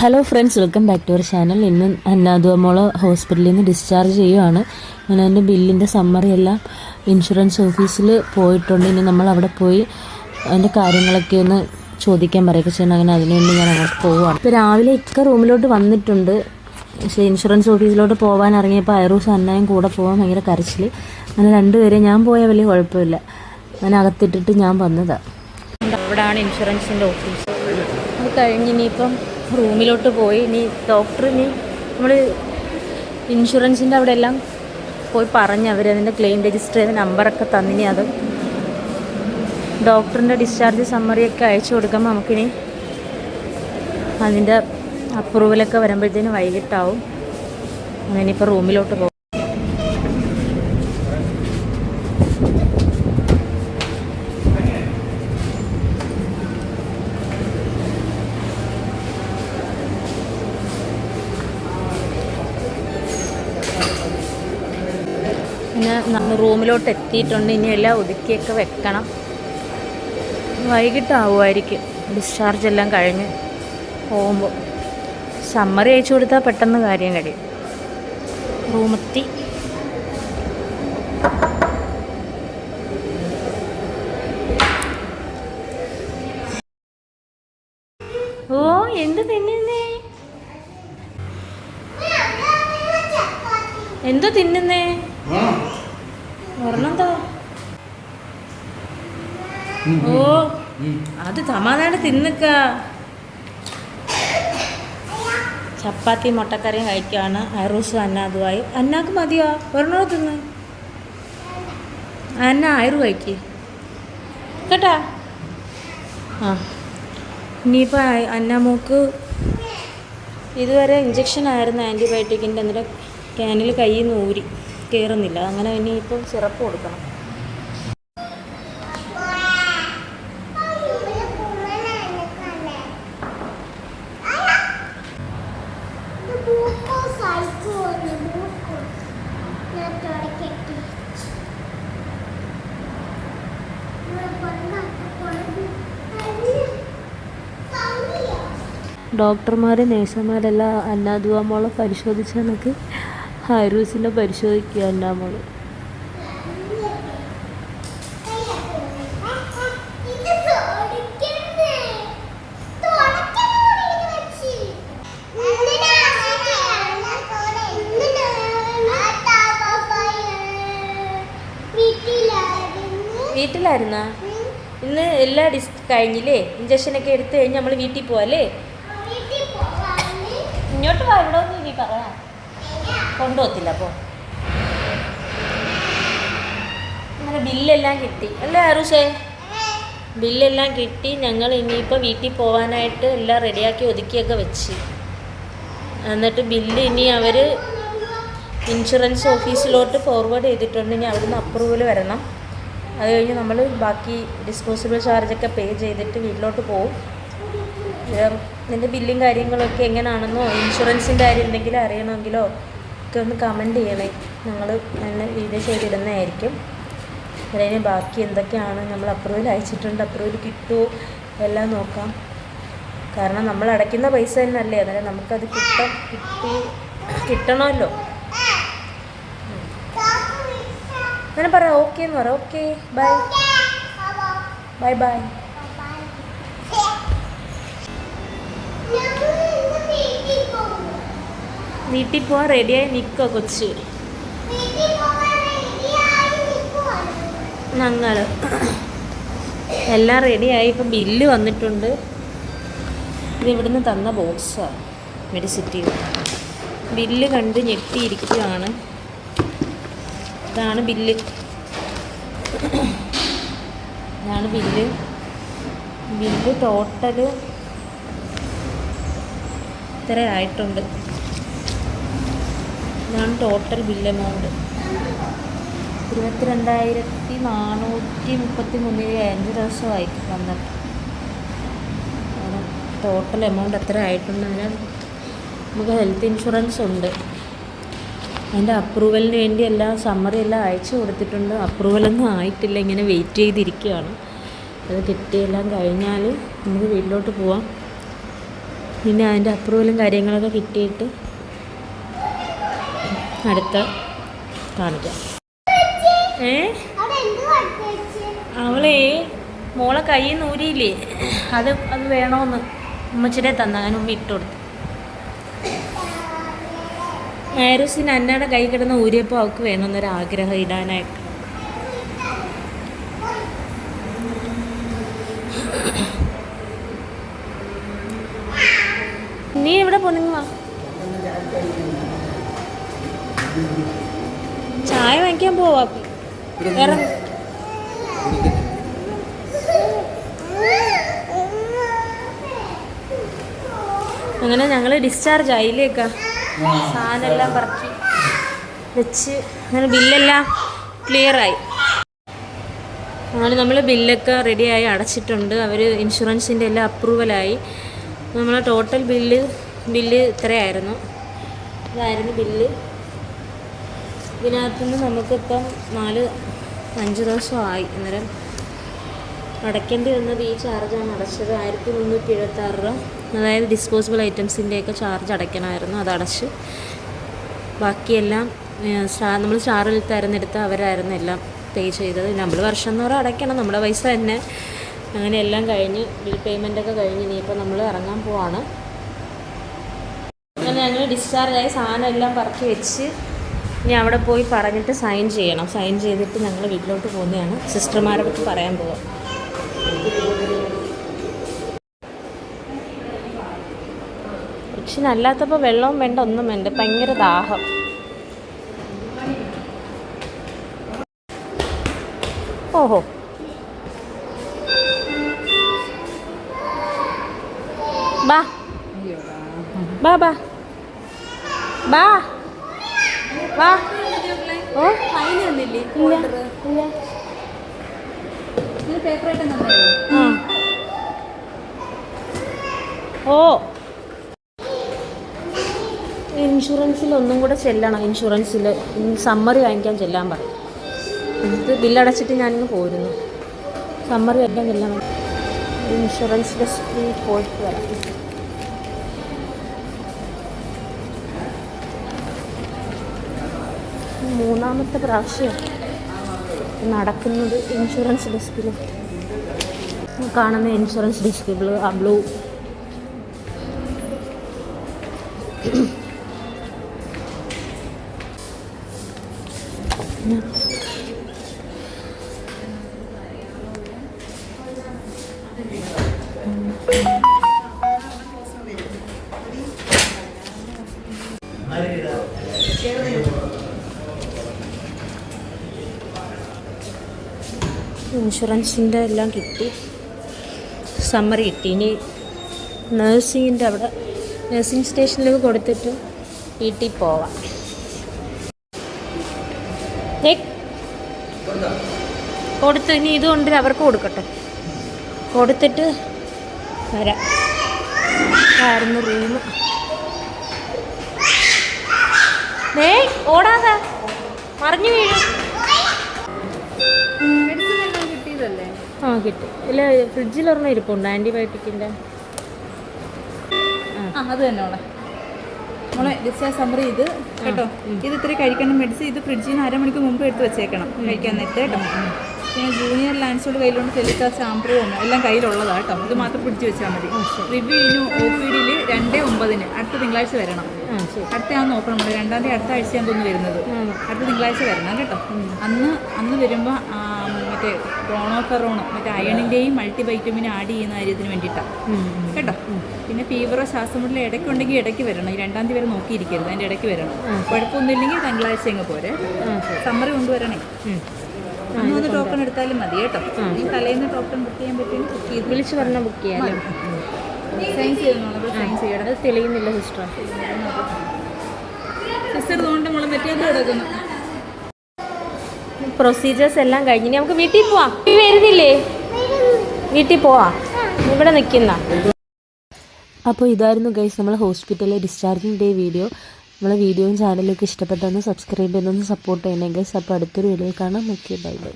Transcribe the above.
Hello friends welcome back to our channel ഇന്ന് അന്നാദുവമോൾ ഹോസ്പിറ്റലിൽ നിന്ന് ഡിസ്ചാർജ് ചെയ്യുവാണ്. ഞാൻ എന്റെ ബില്ലിന്റെ സമ്മറി എല്ലാം ഇൻഷുറൻസ് ഓഫീസിൽ പോയിട്ടുണ്ട്. ഇനി നമ്മൾ അവിടെ പോയി അതിന്റെ കാര്യങ്ങളൊക്കെ ഒന്ന് ചോദിക്കാൻ പറയുക ചെയ്യണം അങ്ങനെ അതിനുവേണ്ടി ഞാൻ അങ്ങോട്ട് പോവുകയാണ്. ഇപ്പോൾ രാവിലെ ഇക്ക റൂമിലോട്ട് വന്നിട്ടുണ്ട്. പക്ഷേ ഇൻഷുറൻസ് ഓഫീസിലോട്ട് പോകാൻ ഇറങ്ങിയപ്പോൾ ഐറൂസ് അന്നായും കൂടെ പോകാൻ ഭയങ്കര കരച്ചിൽ. അങ്ങനെ രണ്ടുപേരെ ഞാൻ പോയ വലിയ കുഴപ്പമില്ല. അങ്ങനെ അകത്തിട്ടിട്ട് ഞാൻ വന്നതാണ് അവിടെയാണ് ഇൻഷുറൻസിന്റെ ഓഫീസ് അത് കഴിഞ്ഞ് റൂമിലോട്ട് പോയി. ഇനി ഡോക്ടർ ഇനി നമ്മൾ ഇൻഷുറൻസിന്റെ അവിടെ എല്ലാം പോയി പറഞ്ഞ് അവർ അതിന്റെ ക്ലെയിം രജിസ്റ്റർ ചെയ്ത നമ്പറൊക്കെ തന്നിനി അത്. ഡോക്ടറിന്റെ ഡിസ്ചാർജ് സമ്മറിയൊക്കെ അയച്ചു കൊടുക്കുമ്പോൾ നമുക്കിനി അതിന്റെ അപ്രൂവലൊക്കെ വരുമ്പോഴത്തേന് വൈകിട്ടാവും. അങ്ങനെ ഇപ്പോൾ റൂമിലോട്ട് പോകും നമ്മൾ റൂമിലോട്ട് എത്തിയിട്ടുണ്ട് ഇനി എല്ലാം ഒതുക്കിയൊക്കെ വെക്കണം. വൈകിട്ടാവുമായിരിക്കും. ഡിസ്ചാർജ് എല്ലാം കഴിഞ്ഞ് പോകുമ്പോൾ. സമ്മറി അയച്ചു കൊടുത്താൽ പെട്ടെന്ന് കാര്യം കഴിയും. റൂമെത്തി. ഓ എന്ത് തിന്നുന്നേ? എന്തോ തിന്നുന്നേ? ഒരെണ്ണെന്തോ? ഓ അത് സമാധാനം തിന്നിക്ക. ചപ്പാത്തി മുട്ടക്കറിയും കഴിക്കുകയാണ് ഐറൂസ് അന്നാതുമായി അന്നാക്ക് മതിയോ? ഒരെണ്ണോ തിന്ന്. അന്ന ആയിരു കഴിക്ക് കേട്ടാ? ആ. ഇനിയിപ്പോൾ അന്നമൂക്ക് ഇതുവരെ ഇഞ്ചക്ഷൻ ആയിരുന്നു ആന്റിബയോട്ടിക്കിന്റെ എന്നിട്ട് ക്യാനിൽ കയ്യിൽ നിന്ന് ഊരി. കയറുന്നില്ല അങ്ങനെ ഇനിയിപ്പം സിറപ്പ് കൊടുക്കണം. ഡോക്ടർമാർ നേഴ്സുമാരെല്ലാം അന്നാദുവാമോളം പരിശോധിച്ചാൽ കണക്ക് ഹൈറൂസിനെ പരിശോധിക്കുക അന്നാമോൾ വീട്ടിലായിരുന്നാ? ഇന്ന് എല്ലാ ഡിസ് കഴിഞ്ഞില്ലേ? ഇഞ്ചക്ഷനൊക്കെ എടുത്തു കഴിഞ്ഞ് നമ്മൾ വീട്ടിൽ പോവാല്ലേ? ഇങ്ങോട്ട് വാ നീ പറയാം കൊണ്ടുപോകത്തില്ല അപ്പോൾ അങ്ങനെ ബില്ലെല്ലാം കിട്ടി. അല്ലേ അറുഷേ ബില്ലെല്ലാം കിട്ടി. ഞങ്ങൾ ഇനിയിപ്പോൾ വീട്ടിൽ പോകാനായിട്ട് എല്ലാം റെഡിയാക്കി ഒതുക്കിയൊക്കെ വെച്ച്. എന്നിട്ട് ബില്ല് ഇനി അവർ ഇൻഷുറൻസ് ഓഫീസിലോട്ട് ഫോർവേഡ് ചെയ്തിട്ടുണ്ട്. ഇനി അവിടുന്ന് അപ്രൂവൽ വരണം. അത് കഴിഞ്ഞ് നമ്മൾ ബാക്കി ഡിസ്പോസിബിൾ ചാർജൊക്കെ പേ ചെയ്തിട്ട് വീട്ടിലോട്ട് പോകും നിന്റെ ബില്ലും കാര്യങ്ങളൊക്കെ എങ്ങനെയാണെന്നോ ഇൻഷുറൻസിന്റെ കാര്യം എന്തെങ്കിലും അറിയണമെങ്കിലോ ഒക്കെ ഒന്ന് കമന്റ് ചെയ്യണേ. ഞങ്ങൾ നല്ല വീഡിയോ ചെയ്തിടുന്നതായിരിക്കും. അതിന് ബാക്കി എന്തൊക്കെയാണ് നമ്മൾ അപ്രൂവൽ അയച്ചിട്ടുണ്ട് അപ്രൂവൽ കിട്ടുമോ എല്ലാം നോക്കാം. കാരണം നമ്മൾ അടയ്ക്കുന്ന പൈസ തന്നെ അല്ലേ അന്നേരം നമുക്കത് കിട്ട കിട്ടി കിട്ടണമല്ലോ. അങ്ങനെ പറ ഓക്കെ എന്ന് പറ ഓക്കെ ബൈ ബൈ ബൈ വീട്ടിൽ പോവാൻ റെഡിയായി നിൽക്കുക കൊച്ച്? ഞങ്ങൾ എല്ലാം റെഡിയായി ഇപ്പം ബില്ല് വന്നിട്ടുണ്ട്. ഇത് ഇവിടുന്ന് തന്ന ബോക്സാണ് മെഡിസിറ്റി ബില്ല് കണ്ട് ഞെട്ടിയിരിക്കുകയാണ് ഇതാണ് ബില്ല് ഇതാണ് ബില്ല് ബില്ല് ടോട്ടൽ ഇത്ര ആയിട്ടുണ്ട് ഇതാണ് ടോട്ടൽ ബില്ല് എമൗണ്ട് ഇരുപത്തിരണ്ടായിരത്തി നാനൂറ്റി മുപ്പത്തി മൂന്നിൽ അഞ്ച് ദിവസമായി വന്നിട്ട്. ടോട്ടൽ എമൗണ്ട് എത്ര ആയിട്ടുണ്ട് അതിന്. നമുക്ക് ഹെൽത്ത് ഇൻഷുറൻസ് ഉണ്ട്. അതിന്റെ അപ്രൂവലിന് വേണ്ടി എല്ലാം സമ്മറി എല്ലാം അയച്ചു കൊടുത്തിട്ടുണ്ട്. അപ്രൂവലൊന്നും ആയിട്ടില്ല ഇങ്ങനെ വെയിറ്റ് ചെയ്തിരിക്കുകയാണ്. അത് കിട്ടിയെല്ലാം കഴിഞ്ഞാൽ നമുക്ക് വീട്ടിലോട്ട് പോവാം. പിന്നെ അതിന്റെ അപ്രൂവലും കാര്യങ്ങളൊക്കെ കിട്ടിയിട്ട് അടുത്ത കാണിക്കാം. ഏ? അവളെ മോളെ കയ്യിൽ നിന്ന് ഊരിയില്ലേ? അത് അത് വേണമെന്ന് ഉമ്മച്ചിടെ തന്ന ഞാൻ ഉമ്മ ഇട്ട് കൊടുത്തു. ആരോസിന് അന്നയുടെ കൈ കിടന്ന് ഊരിയപ്പോൾ അവൾക്ക് വേണമെന്നൊരു ആഗ്രഹം ഇടാനായിട്ട്. നീ എവിടെ പോന്നിങ്ങ ചായ വാങ്ങിക്കാൻ പോവാ. അങ്ങനെ ഞങ്ങൾ ഡിസ്ചാർജ് ആയില്ലേക്ക. സാധനമെല്ലാം പറക്കി വെച്ച് അങ്ങനെ ബില്ലെല്ലാം ക്ലിയറായി അങ്ങനെ നമ്മൾ ബില്ലൊക്കെ റെഡിയായി അടച്ചിട്ടുണ്ട്. അവർ ഇൻഷുറൻസിന്റെ എല്ലാം അപ്രൂവലായി നമ്മളെ ടോട്ടൽ ബില്ല് ബില്ല് ഇത്രയായിരുന്നു. ഇതായിരുന്നു ബില്ല് ഇതിനകത്തുനിന്ന് നമുക്കിപ്പം നാല് അഞ്ച് ദിവസമായി. അന്നേരം അടയ്ക്കേണ്ടി വന്നത് ഈ ചാർജാണ് അടച്ചത്. ആയിരത്തി മുന്നൂറ്റി എഴുപത്തി ആറ് രൂപ. അതായത് ഡിസ്പോസിബിൾ ഐറ്റംസിന്റെയൊക്കെ ചാർജ് അടയ്ക്കണമായിരുന്നു. അതടച്ച് ബാക്കിയെല്ലാം നമ്മൾ ചാറിൽ തിരഞ്ഞെടുത്ത അവരായിരുന്നു എല്ലാം പേ ചെയ്തത്. നമ്മൾ വർഷം തോറും അടയ്ക്കണം. നമ്മുടെ പൈസ തന്നെ. അങ്ങനെ എല്ലാം കഴിഞ്ഞ് ബിൽ പേയ്മെന്റൊക്കെ കഴിഞ്ഞ് ഇനിയിപ്പോൾ നമ്മൾ ഇറങ്ങാൻ പോവാണ്. അങ്ങനെ ഞങ്ങൾ ഡിസ്ചാർജായി സാധനം എല്ലാം പറക്കി വെച്ച് ഇനി അവിടെ പോയി പറഞ്ഞിട്ട് സൈൻ ചെയ്യണം. സൈൻ ചെയ്തിട്ട് ഞങ്ങൾ വീട്ടിലോട്ട് പോകുന്നതാണ്. സിസ്റ്റർമാരെ പറ്റി പറയാൻ പോവാം. പക്ഷെ അല്ലാത്തപ്പോൾ വെള്ളവും വേണ്ട ഒന്നും വേണ്ട. ഭയങ്കര ദാഹം. ഓഹോ. ബാ. ബാ ബാ. ബാ. വാ. ഓ. ഫൈൻ തന്നില്ലേ ഓ. ഇൻഷുറൻസിൽ ഒന്നും കൂടെ ചെല്ലണം. ഇൻഷുറൻസിൽ സമ്മറി വാങ്ങിക്കാൻ ചെല്ലാൻ പറയും. ഇത് ബില്ലടച്ചിട്ട് ഞാനിങ്ങ് പോരുന്നു. സമ്മറി വാങ്ങിക്കാൻ ചെല്ലാൻ പറയും. സ്പീഡ് പോയിട്ട് വരാം. മൂന്നാമത്തെ പ്രാവശ്യം നടക്കുന്നത് ഇൻഷുറൻസ് ഡെസ്കിൽ കാണുന്ന ഇൻഷുറൻസ് ഡെസ്കിബിൾ ആ ബ്ലൂ ഇൻഷുറൻസിന്റെ എല്ലാം കിട്ടി. സമ്മറി കിട്ടി. ഇനി നേഴ്സിങ്ങിന്റെ അവിടെ നേഴ്സിംഗ് സ്റ്റേഷനിലേക്ക് കൊടുത്തിട്ട് വീട്ടിൽ പോവാം. കൊടുത്ത് ഇനി ഇത് കൊണ്ട് അവർക്ക് കൊടുക്കട്ടെ. കൊടുത്തിട്ട് വരാം. ആയിരുന്നു റൂം. ദേ ഓടാതെ മറിഞ്ഞു വീഴും. ആ കിട്ടി. ഇല്ല ഫ്രിഡ്ജിൽ ഒരെണ്ണം ഇരിപ്പുണ്ട്. ആന്റിബയോട്ടിക്കിന്റെ ആ. അത് തന്നെ മോളെ. നമ്മളെ ഡിസ്ചാർജ് സമ്മറി ഇത്. കേട്ടോ? ഇത് ഇത്ര കഴിക്കണം മെഡിസിൻ ഇത് ഫ്രിഡ്ജിൽ നിന്ന് അരമണിക്കൂർ മുമ്പ് എടുത്ത് വെച്ചേക്കണം. കഴിക്കാൻ നേരത്തെ കേട്ടോ? പിന്നെ ജൂനിയർ ലാൻസോട് കയ്യിലുണ്ട് ടെലിക്കാ ഷാംപൂവും എല്ലാം കയ്യിലുള്ളതാ കേട്ടോ. ഇത് മാത്രം പിടിച്ച് വെച്ചാൽ മതി. റിവ്യൂ ഇനി ഒ പി ഡിയിൽ രണ്ട് ഒമ്പതിന്. അടുത്ത തിങ്കളാഴ്ച വരണം. അടുത്ത ഞാൻ നോക്കണം നമ്മൾ രണ്ടാം തീയതി അടുത്ത ആഴ്ചയാണ് തോന്നുന്നു വരുന്നത്. അടുത്ത തിങ്കളാഴ്ച വരണം കേട്ടോ. അന്ന് അന്ന് വരുമ്പോൾ മറ്റേ ബ്രോണോഫെറോണോ മറ്റേ അയണിന്റെയും മൾട്ടി വൈറ്റമിനും ആഡ് ചെയ്യുന്ന കാര്യത്തിന് വേണ്ടിയിട്ടാണ്. കേട്ടോ? പിന്നെ ഫീവറോ ശ്വാസം മുട്ടലോ ഇടയ്ക്കുണ്ടെങ്കിൽ ഇടയ്ക്ക് വരണം. ഈ രണ്ടാം തീയതി വരെ നോക്കിയിരിക്കരുത്. അതിന്റെ ഇടയ്ക്ക് വരണം. കുഴപ്പമൊന്നുമില്ലെങ്കിൽ തിങ്കളാഴ്ച അങ്ങ് പോരെ. സമ്മറി കൊണ്ടുവരണേ. അന്നൊന്ന് ടോക്കൺ എടുത്താലും മതി കേട്ടോ. ഈ തലേന്ന് ടോക്കൺ ബുക്ക് ചെയ്യാൻ പറ്റുമെങ്കിൽ വിളിച്ച് പറഞ്ഞാൽ ബുക്ക് ചെയ്യാം സൈൻ ചെയ്യണം സൈൻ ചെയ്യണം തെളിയുന്നില്ല സിസ്റ്റർ സിസ്റ്റർ തോണ്ട് മുളം പറ്റിയത് കിടക്കുന്നു പ്രൊസീജിയേഴ്സ് എല്ലാം കഴിഞ്ഞ്. നമുക്ക് വീട്ടിൽ പോവാം. വരുന്നില്ലേ? വീട്ടിൽ പോവാ. ഇവിടെ നിൽക്കുന്ന. അപ്പോൾ ഇതായിരുന്നു ഗൈസ് നമ്മൾ ഹോസ്പിറ്റലിലെ ഡിസ്ചാർജിങ് ഡേ വീഡിയോ നമ്മളെ വീഡിയോയും ചാനലൊക്കെ ഇഷ്ടപ്പെട്ടൊന്ന് സബ്സ്ക്രൈബ് ചെയ്തൊന്ന് സപ്പോർട്ട് ചെയ്യണേ ഗൈസ് അപ്പോൾ അടുത്തൊരു വീഡിയോ കാണാം. Okay bye bye